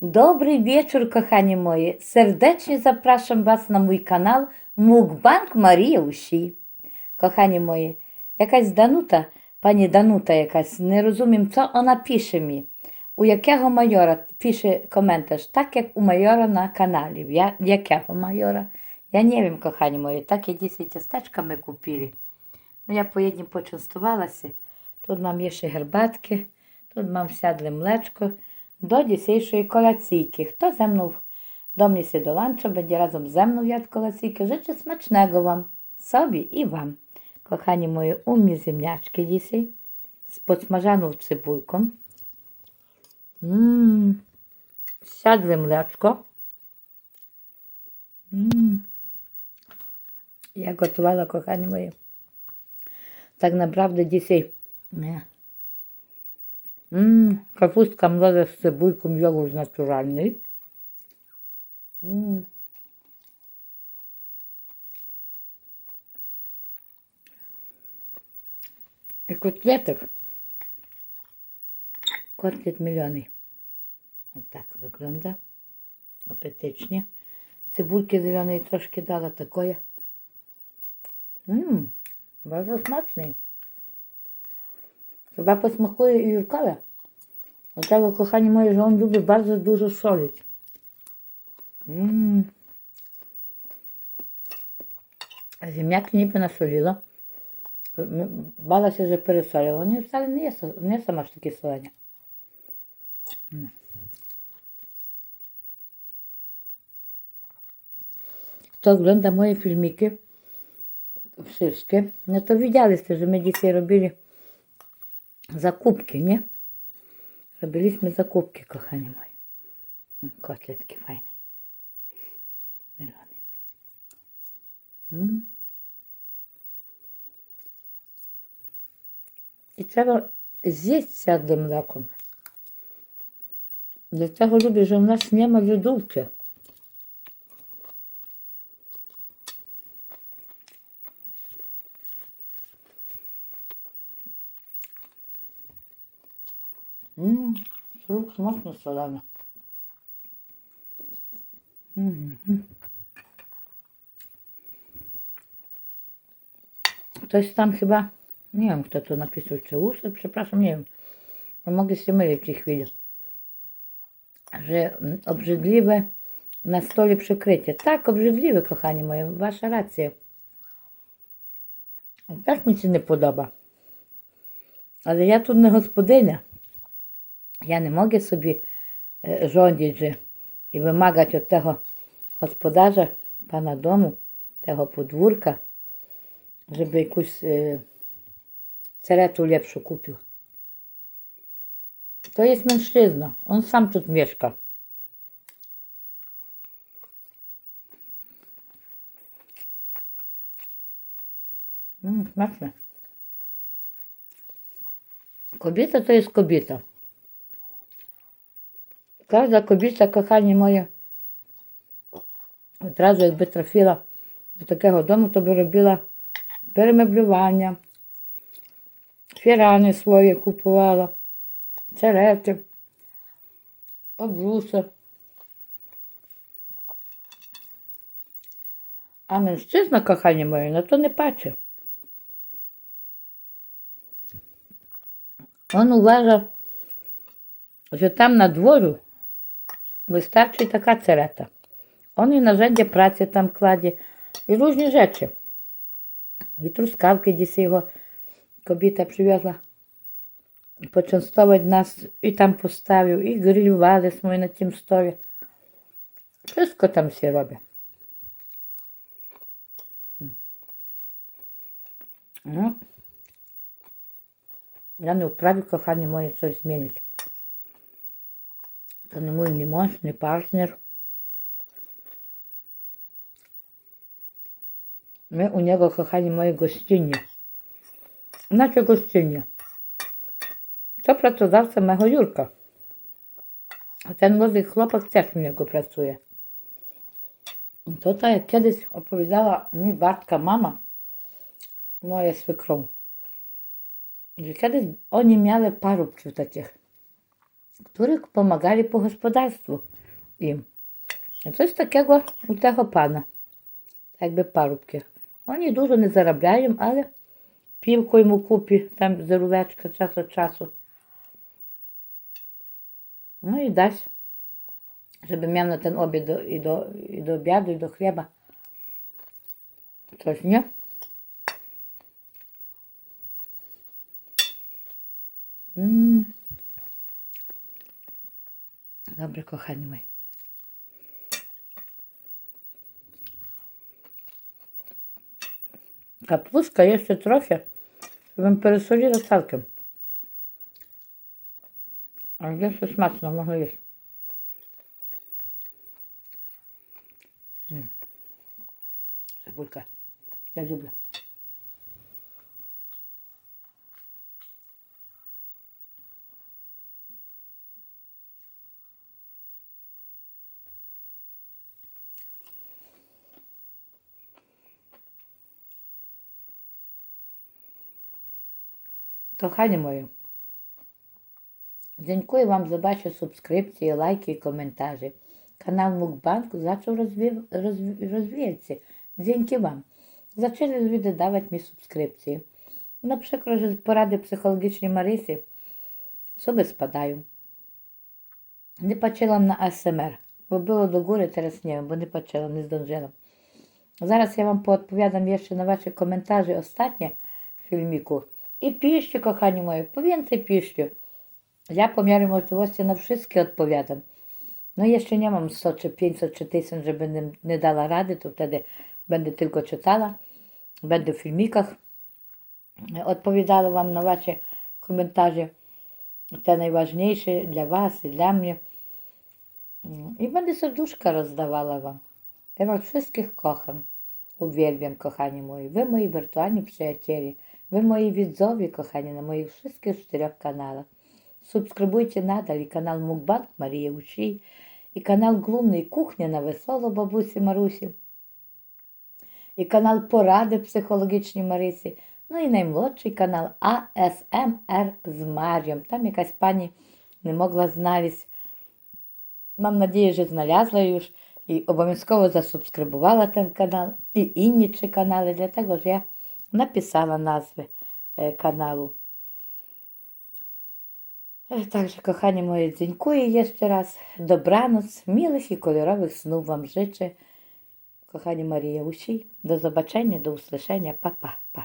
Вечір, кохані мої. Сердечно запрошую вас на мій канал Мукбанк Марія Уші. Кохані мої, якась Данута, пані Данута якась, не розумім, що вона пише мені. У якого майора пише коментар, так як у майора на каналі. Я, якого майора? Я не wiem, кохані мої, так і 10 тістечка ми купили. Ну, я по почастувалася. Тут mam jeszcze herbatki, тут mam сядле млечко до dzisiejszej kolacyjki. Хто będzie razem ze mną jadł kolacyjkę. Życzę smacznego Wam, sobie i Wam. Kochani moje, u mnie ziemniaczki dzisiaj z podsmażaną cebulką. Mmm, siadle mleczko. Mmm. Ja gotowała, kochani moje. Tak naprawdę dzisiaj nie. Mmm, kapustka młoda z cebulką, jogurt naturalny. Mmm. I kotletek. Kotlet miliony. O tak wygląda. Apetycznie. Cebulki zielonej troszkę dała takoje. Mmm, bardzo smaczny. I Jurkowi. Dlatego, kochani moi, że on lubi bardzo dużo solić. Mmm. Ziemniaki niby nasoliła. Bała się, że пересолила. Вони jest, nie są aż takie solenia. Mm. Kto ogląda moje filmiki, wszystkie, no to widzieliście, że my dzisiaj robili zakupki, nie? Robiliśmy zakupki, kochani moi. Mm, Kotletki fajne. Melony. Mm. I trzeba zjeść z siadłym mlekiem. Dlatego lubię, że u nas nie ma lodówki. Mmm, frukt mocno solony. Mhm. Ktoś tam chyba, nie wiem kto to napisał, czy Łusy, przepraszam, nie wiem. Mogę się mylić w tej chwili. Że mm, obrzydliwe na stole przykrycie. Tak, obrzydliwe, kochani moje, wasza racja. Tak mi się nie podoba. Ale ja tu nie gospodynia. Ja nie mogę sobie e, rządzić że, i wymagać od tego gospodarza, pana domu, tego podwórka, żeby jakąś e, ceretę lepszą kupił. To jest mężczyzna. On sam tu mieszka. Mm, smaczne. Kobieta to jest kobieta. Kobieta, kochanie moje, od razu jakby trafiła do takiego domu, to by robiła перемеблювання, фірани свої купувала, церети, обруси. А мужчина, кохані мої, на то не паче. Он уважа, що там на двору вистачить така церета. Он і нажаддя праці там кладе, і різні речі. І трускавки десь його кобіта привезла. Почастовувати нас і там поставив, і грилювали ми на тім столі. Wszystko там всі робить. Ну, я не вправі, кохані мої, щось змінити. To nie mój nie mąż, nie partner. My u niego, kochani moi, gościnnie. Znaczy gościnnie. To pracodawca mego Jurka. A ten młody chłopak też u niego pracuje. To tak kiedyś opowiadała mi Bartka mama, moja swykrą, że kiedyś oni miały parubków takich których pomagali po gospodarstwu im. No coś takiego u tego pana, jakby parubki. Oni dużo nie zarabiają, ale piłko mu kupi, tam zeróweczkę czas od czasu. No i dać, żeby miał na ten obiad do, i, do, i do obiadu, i do chleba. Coś, nie? Mm. Добре, кохані мої. Капустка є ще трохи, щоб пересоліла цілком. А де все смачно можна їсти. Цибулька. Я люблю. Кохані мої, дякую вам за ваші субскрипції, лайки і коментарі. Канал Мукбанк почав розвив, розв- розвіятися. Дякую вам. Mi subskrypcje. Na przykład, że porady psychologiczne Marysy sobie spadają. Nie patrzyłam na ASMR, bo było do góry, teraz nie wiem, bo nie patrzyłam, nie zdążyłam. Zaraz ja wam poodpowiadam jeszcze na wasze komentarze ostatnie w filmiku. I piszcie, kochani moi, po więcej piszcie. Ja po miarę możliwości na wszystkie odpowiadam. No jeszcze nie mam 100 czy 500 czy 1000, żeby nie, nie dała rady, to wtedy będę tylko czytała. Będę w filmikach odpowiadała Wam na Wasze komentarze. Te najważniejsze dla Was i dla mnie. I będę serduszka rozdawała Wam. Ja Was wszystkich kocham. Uwielbiam, kochani moi. Wy moi wirtualni przyjaciele. Wy moi widzowie, kochani, na moich wszystkich czterech kanałach. Subskrybujcie nadal i kanał Mukbang Марії Ушій, і канал Глумний Кухня на весело бабусі Марусі, і канал Поради психологічні Марисі, ну і наймолодший канал АСМР з Марієм. Там якась пані не могла знались. Nadzieję, że znalazła już i obowiązkowo zasubskrybowała ten kanał i inni trzy kanały, dlatego że ja e, kanału. E, Także, kochani moje, dziękuję jeszcze raz. Dobranoc, miłych i kolorowych snów Wam życzę. Usi, do zobaczenia, do usłyszenia. Pa, pa, pa.